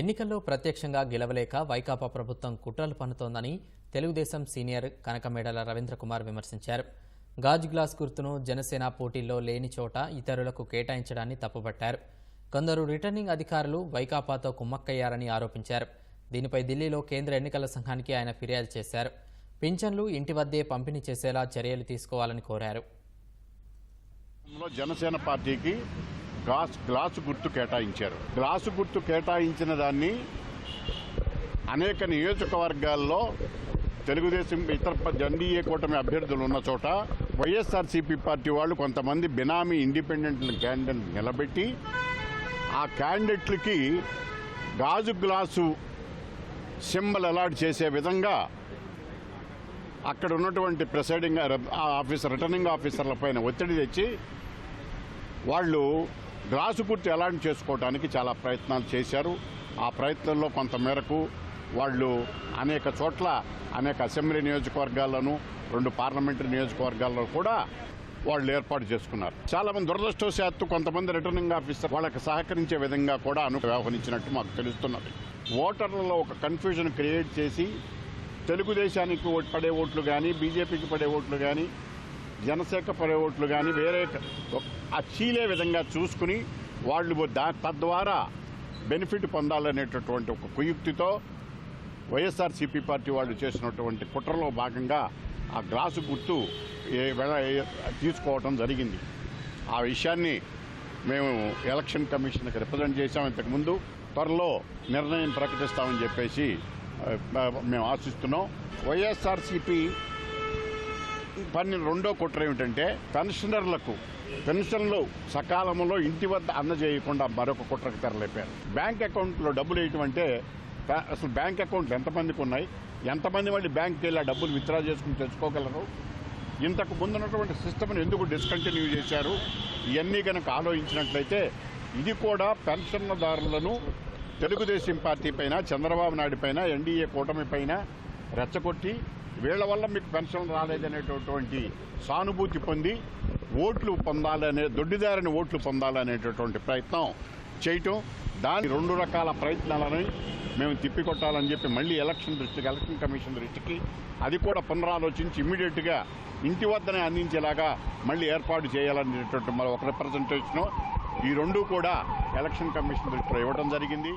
ఎన్నికల్లో ప్రత్యక్షంగా గెలవలేక వైకాపా ప్రభుత్వం కుట్రలు పన్నుతోందని తెలుగుదేశం సీనియర్ కనకమేడల రవీంద్ర కుమార్ విమర్శించారు. గాజ్ గ్లాస్ గుర్తును జనసేన పోటీల్లో లేని చోట ఇతరులకు కేటాయించడాన్ని తప్పుపట్టారు. కొందరు రిటర్నింగ్ అధికారులు వైకాపాతో కుమ్మక్కయ్యారని ఆరోపించారు. దీనిపై ఢిల్లీలో కేంద్ర ఎన్నికల సంఘానికి ఆయన ఫిర్యాదు చేశారు. పింఛన్లు ఇంటి వద్దే పంపిణీ చేసేలా చర్యలు తీసుకోవాలని కోరారు. జనసేన పార్టీకి గ్లాస్ గ్లాసు గుర్తు కేటాయించారు. గ్లాసు గుర్తు కేటాయించిన దాన్ని అనేక నియోజకవర్గాల్లో తెలుగుదేశం ఇతర ఎన్డీఏ కూటమి అభ్యర్థులు ఉన్న చోట వైఎస్ఆర్సీపీ పార్టీ వాళ్ళు కొంతమంది బినామీ ఇండిపెండెంట్ క్యాండిడేట్ నిలబెట్టి ఆ క్యాండిడేట్లకి గాజు గ్లాసు సింబల్ అలాట్ చేసే విధంగా అక్కడ ఉన్నటువంటి ప్రిసైడింగ్ ఆఫీసర్ రిటర్నింగ్ ఆఫీసర్ల పైన ఒత్తిడి తెచ్చి వాళ్ళు గ్లాసు ఎలాంటి అలాంటి చేసుకోవడానికి చాలా ప్రయత్నాలు చేశారు. ఆ ప్రయత్నంలో కొంత మేరకు వాళ్ళు అనేక చోట్ల అనేక అసెంబ్లీ నియోజకవర్గాల్లోనూ రెండు పార్లమెంటరీ నియోజకవర్గాల్లో కూడా వాళ్ళు ఏర్పాటు చేసుకున్నారు. చాలా మంది దురదృష్టవశాత్తు కొంతమంది రిటర్నింగ్ ఆఫీసర్ వాళ్ళకి సహకరించే విధంగా కూడా అను వ్యవహరించినట్టు మాకు తెలుస్తున్నది. ఓటర్లలో ఒక కన్ఫ్యూజన్ క్రియేట్ చేసి తెలుగుదేశానికి పడే ఓట్లు కానీ బీజేపీకి పడే ఓట్లు కానీ జనసేక పడే ఓట్లు కానీ వేరే ఆ చీలే విధంగా చూసుకుని వాళ్ళు దా తద్వారా బెనిఫిట్ పొందాలనేటటువంటి ఒక కుయుక్తితో వైఎస్ఆర్సీపీ పార్టీ వాళ్ళు చేసినటువంటి కుట్రలో భాగంగా ఆ గ్లాసు గుర్తు తీసుకోవటం జరిగింది. ఆ విషయాన్ని మేము ఎలక్షన్ కమిషన్కి రిప్రజెంట్ చేశాం ఇంతకుముందు. త్వరలో నిర్ణయం ప్రకటిస్తామని చెప్పేసి మేము ఆశిస్తున్నాం. వైఎస్ఆర్సీపీ పని రెండో కుట్ర ఏమిటంటే పెన్షనర్లకు పెన్షన్లు సకాలంలో ఇంటి వద్ద అందజేయకుండా మరొక కుట్రకు తెరలేపారు. బ్యాంక్ అకౌంట్లో డబ్బులు వేయటమంటే అంటే అసలు బ్యాంక్ అకౌంట్లు ఎంతమందికి ఉన్నాయి? ఎంతమంది మళ్ళీ బ్యాంక్కి వెళ్ళి డబ్బులు విత్డ్రా చేసుకుని తెచ్చుకోగలరు? ఇంతకు ముందున్నటువంటి సిస్టమ్ని ఎందుకు డిస్కంటిన్యూ చేశారు? ఇవన్నీ కనుక ఆలోచించినట్లయితే ఇది కూడా పెన్షన్దారులను తెలుగుదేశం పార్టీ పైన చంద్రబాబు నాయుడు పైన ఎన్డీఏ కూటమి పైన రెచ్చగొట్టి వీళ్ళ వల్ల మీకు పెన్షన్ రాలేదనేటటువంటి సానుభూతి పొంది ఓట్లు పొందాలనే దొడ్డిదారిని ఓట్లు పొందాలనేటటువంటి ప్రయత్నం చేయటం. దాని రెండు రకాల ప్రయత్నాలని మేము తిప్పికొట్టాలని చెప్పి మళ్ళీ ఎలక్షన్ దృష్టికి ఎలక్షన్ కమిషన్ దృష్టికి అది కూడా పునరాలోచించి ఇమ్మీడియట్గా ఇంటి వద్దనే అందించేలాగా మళ్ళీ ఏర్పాటు చేయాలనేటటువంటి మరి ఒక రిప్రజెంటేషన్ ఈ రెండు కూడా ఎలక్షన్ కమిషన్ దృష్టిలో ఇవ్వడం జరిగింది.